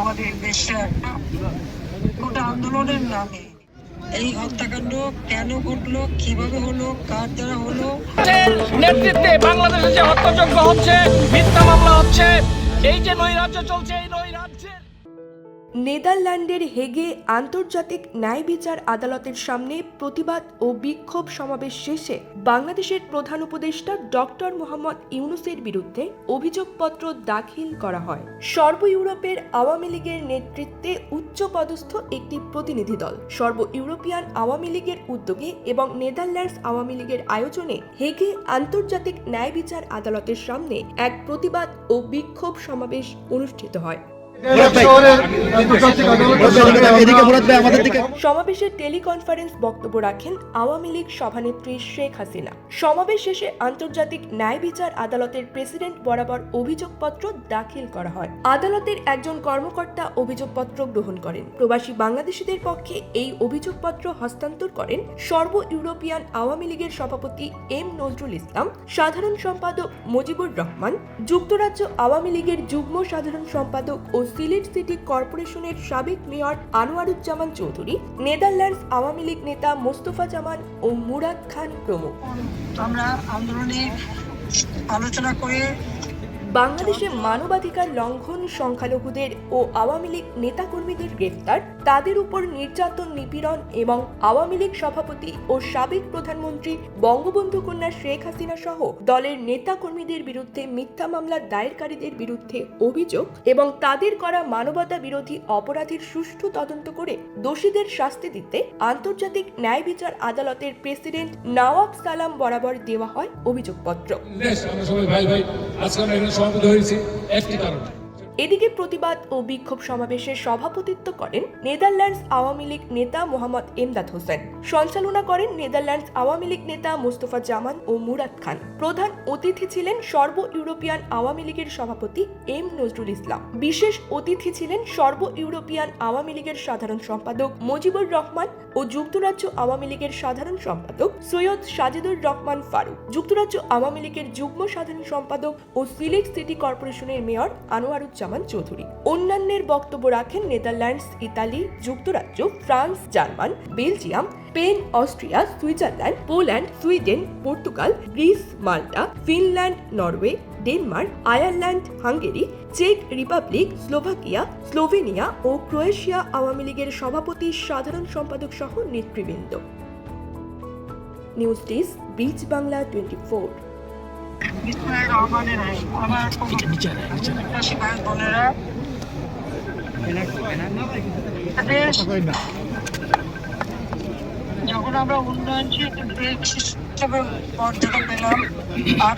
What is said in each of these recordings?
আমাদের দেশে একটা আন্দোলনের নামে। এই হত্যাকাণ্ড কেন ঘটলো, কীভাবে হলো, কার দ্বারা হলো? নেতৃত্বে বাংলাদেশে যে হত্যাযজ্ঞ হচ্ছে, মিথ্যা মামলা হচ্ছে, এই যে নৈরাজ্য চলছে, এই নৈরাজ্যের নেদারল্যান্ডের হেগে আন্তর্জাতিক ন্যায় বিচার আদালতের সামনে প্রতিবাদ ও বিক্ষোভ সমাবেশ শেষে বাংলাদেশের প্রধান উপদেষ্টা ডক্টর মোহাম্মদ ইউনুসের বিরুদ্ধে অভিযোগপত্র দাখিল করা হয়। সর্ব ইউরোপের আওয়ামী লীগের নেতৃত্বে উচ্চপদস্থ একটি প্রতিনিধি দল। সর্ব ইউরোপিয়ান আওয়ামী লীগের উদ্যোগে এবং নেদারল্যান্ডস আওয়ামী লীগের আয়োজনে হেগে আন্তর্জাতিক ন্যায় বিচার আদালতের সামনে এক প্রতিবাদ ও বিক্ষোভ সমাবেশ অনুষ্ঠিত হয়। সমাবেশে টেলিকনফারেন্স বক্তব্য রাখেন আওয়ামী লীগ সভানেত্রী শেখ হাসিনা। সমাবেশ শেষে আন্তর্জাতিক ন্যায় বিচার আদালতের প্রেসিডেন্ট বরাবর অভিযোগপত্র দাখিল করা হয়। আদালতের একজন কর্মকর্তা অভিযোগপত্র গ্রহণ করেন। প্রবাসী বাংলাদেশিদের পক্ষে এই অভিযোগপত্র হস্তান্তর করেন সর্ব ইউরোপিয়ান আওয়ামী লীগের সভাপতি এম নজরুল ইসলাম, সাধারণ সম্পাদক মুজিবুর রহমান, যুক্তরাজ্য আওয়ামী লীগের যুগ্ম সাধারণ সম্পাদক ও সিলেট সিটি কর্পোরেশনের সাবেক মেয়র আনোয়ারুজ্জামান চৌধুরী, নেদারল্যান্ডস আওয়ামী লীগ নেতা মোস্তফা জামান ও মুরাদ খান প্রমুখ। আমরা আন্দোলনে আলোচনা করে বাংলাদেশে মানবাধিকার লঙ্ঘন সংখ্যালঘুদের ও আওয়ামী লীগ নেতাকর্মীদের গ্রেফতার তাদের উপর নির্যাতন, নিপীড়ন এবং আওয়ামী লীগ সভাপতি ও সাবেক প্রধানমন্ত্রী বঙ্গবন্ধু কন্যা শেখ হাসিনা সহ দলের নেতাকর্মীদের বিরুদ্ধে মিথ্যা মামলা দায়েরকারীদের বিরুদ্ধে অভিযোগ এবং তাদের করা মানবতা বিরোধী অপরাধের সুষ্ঠু তদন্ত করে দোষীদের শাস্তি দিতে আন্তর্জাতিক ন্যায় বিচার আদালতের প্রেসিডেন্ট নওয়াব সালাম বরাবর দেওয়া হয় অভিযোগপত্র। আজকে আমরা একটি কারণে। এদিকে প্রতিবাদ ও বিক্ষোভ সমাবেশে সভাপতিত্ব করেন নেদারল্যান্ডস আওয়ামী লীগ নেতা মোহাম্মদ এমদাদ হোসেন। সঞ্চালনা করেন নেদারল্যান্ডস আওয়ামী লীগ নেতা মোস্তফা জামান ও মুরাদ খান। প্রধান অতিথি ছিলেন সর্ব ইউরোপিয়ান আওয়ামী লীগের সভাপতি এম নজরুল ইসলাম। বিশেষ অতিথি ছিলেন সর্ব ইউরোপিয়ান আওয়ামী লীগের সাধারণ সম্পাদক মুজিবুর রহমান ও যুক্তরাজ্য আওয়ামী লীগের সাধারণ সম্পাদক সৈয়দ সাজিদুর রহমান ফারুক। যুক্তরাজ্য আওয়ামী লীগের যুগ্ম সাধারণ সম্পাদক ও সিলেট সিটি কর্পোরেশনের মেয়র আনোয়ারুজ্জামান চৌধুরী। অন্যান্যের বক্তব্য রাখেন নেদারল্যান্ডস, ইতালি, যুক্তরাজ্য, France, German, Belgium, Spain, Austria, Switzerland, Poland, Sweden, Portugal, Greece, Malta, Finland, Norway Denmark, Ireland, Hungary, check Republic, Slovakia, Slovenia ও ক্রোয়েশিয়া আওয়ামী লীগের সভাপতি, সাধারণ সম্পাদক সহ নেতৃবৃন্দ। News desk beach Bangla twenty four. যখন আমরা উন্নয়নশীল দেশ হিসেবে পেলাম, আর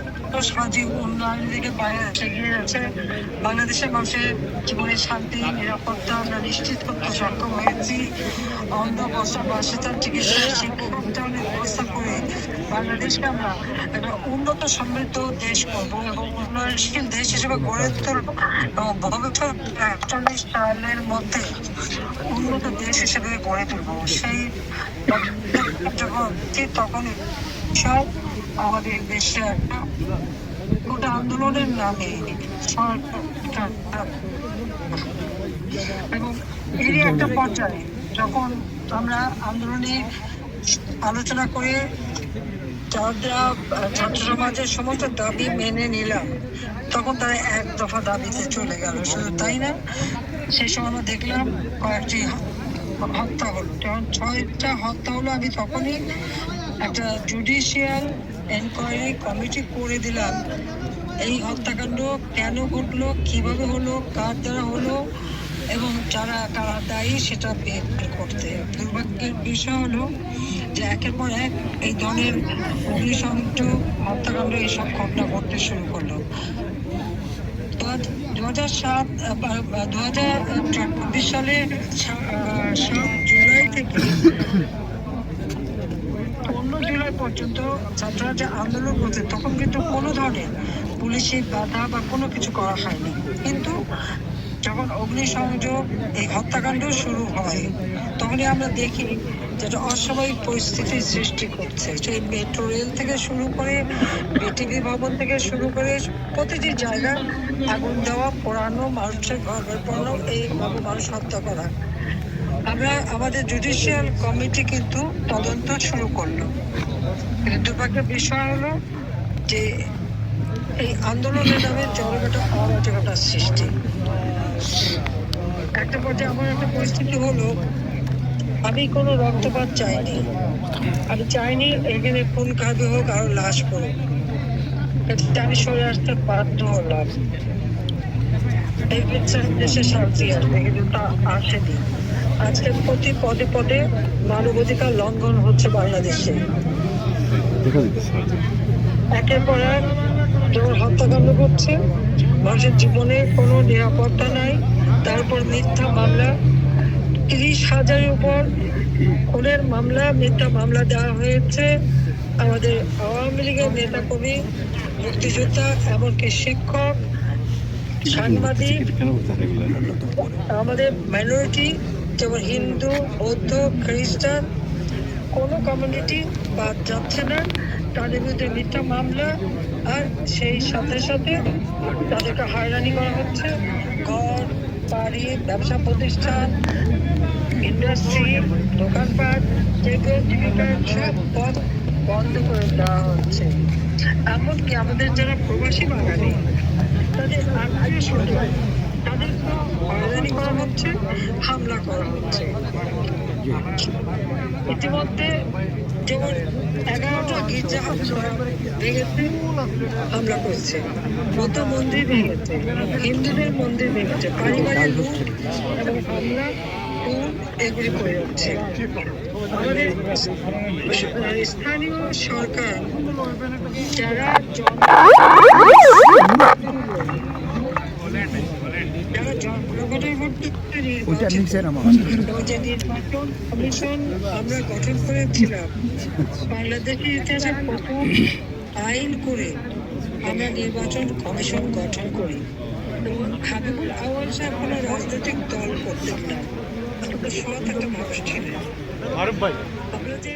সামাজিক উন্নয়ন দিকে বাইরে এগিয়ে যাচ্ছে বাংলাদেশের মানুষের জীবনে শান্তি, নিরাপত্তা, আমরা নিশ্চিত করতে সক্ষম হয়েছি। অন্ধ বস্ত্র বাসস্থান চিকিৎসা, শিক্ষা উন্নয়নের ব্যবস্থা করে বাংলাদেশকে আমরা একটা উন্নত, সমৃদ্ধ দেশ করব এবং উন্নয়নশীল দেশ হিসেবে গড়ে তুলবো। এবং একচল্লিশ সালের মধ্যে উন্নত দেশ হিসেবে গড়ে তুলবো। সেই তখনই সব আমাদের দেশে একটা গোটা আন্দোলনের নামে এবং এরই একটা পর্যায়ে যখন আমরা আন্দোলনে আলোচনা করে যারা ছাত্র সমাজের সমস্ত দাবি মেনে নিলাম, তখন তারা এক দফা দাবিতে চলে গেল। শুধু তাই না, সেই সময় আমরা দেখলাম কয়েকটি হত্যা হলো। যখন ছয়টা হত্যা হলো, আমি তখনই একটা জুডিশিয়াল এনকোয়ারি কমিটি করে দিলাম। এই হত্যাকাণ্ড কেন ঘটলো, কীভাবে হলো, কার দ্বারা হলো, এবং যারা, কারা দায়ী সেটা বের করতে। দুর্ভাগ্যের বিষয় হলো যে একের পর এক এই ধরনের অগ্নিসংযোগ, হত্যাকাণ্ড, এইসব ঘটনা ঘটতে শুরু করল। দু হাজার সাত দু হাজার চব্বিশ সালের সা- সাত জুলাই থেকে পর্যন্ত ছাত্ররা যে আন্দোলন করছে, তখন কিন্তু কোনো ধরনের পুলিশি বাধা বা কোনো কিছু করা হয়নি। কিন্তু যখন অগ্নিসংযোগ, এই হত্যাকাণ্ড শুরু হয়, তখনই আমরা দেখি যেটা অস্বাভাবিক পরিস্থিতির সৃষ্টি করছে। সেই মেট্রো রেল থেকে শুরু করে, বিটিভি ভবন থেকে শুরু করে প্রতিটি জায়গায় আগুন দেওয়া, পোড়ানো, মানুষের ঘর পোড়ানো এইভাবে মানুষ হত্যা করা। আমরা আমাদের জুডিশিয়াল কমিটি কিন্তু তদন্ত শুরু করল। কিন্তু দুর্ভাগ্যের বিষয় হলো যে এই আন্দোলনের নামে জনগণটা অরাজকতার সৃষ্টি। একটা পর্যায়ে আমার একটা পরিস্থিতি হলো, আমি কোনো রক্তপাত চাইনি। আমি চাইনি এখানে খুন খাবে হোক আর লাশ পড়ুক। কিন্তু আমি সরে আসতে বাধ্য হলাম। এই দেশে শান্তি আসবে কিন্তু তা আসেনি। আজকে প্রতি পদে পদে মানবাধিকার লঙ্ঘন হচ্ছে বাংলাদেশে। একের পর এক যেমন হত্যাকাণ্ড করছে মানুষের জীবনে কোনো নিরাপত্তা নাই তারপর মিথ্যা মামলা তিরিশ হাজারের উপর খুনের মামলা মিথ্যা মামলা দেওয়া হয়েছে আমাদের আওয়ামী লীগের নেতা কর্মী মুক্তিযোদ্ধা এমনকি শিক্ষক সাংবাদিক আমাদের মাইনরিটি যেমন হিন্দু বৌদ্ধ খ্রিস্টান কোনো কমিউনিটি বাদ যাচ্ছে না। তাদের বিরুদ্ধে মিথ্যা মামলা, আর সেই সাথে সাথে তাদেরকে হয়রানি করা হচ্ছে। ঘর, বাড়ি, ব্যবসা প্রতিষ্ঠান ইন্ডাস্ট্রি দোকানপাট, যেগুলো জীবিকা সব পথ বন্ধ করে দেওয়া হচ্ছে। এমনকি আমাদের যারা প্রবাসী বাঙালি, তাদের আত্মীয় স্বজন হয়রানি করা হচ্ছে হামলা করা হচ্ছে ইতিমধ্যে যেমন এগারোটা গির্জা ভেঙেছে, হামলা করেছে। কত মন্দির ভেঙেছে, হিন্দুদের মন্দির ভেঙেছে, পারিবারিক লুট এবং হামলা এগুলি করে যাচ্ছে। আমাদের স্থানীয় সরকার যারা নির্বাচন কমিশন আমরা গঠন করেছিলাম। বাংলাদেশের ইতিহাসে প্রথম আইন করে আমরা নির্বাচন কমিশন গঠন করি। হাবিবুল আওয়াল সাহেব কোনো রাজনৈতিক দল করতেন না। কিন্তু সৎ একটা মানুষ ছিলেন। আমরা যে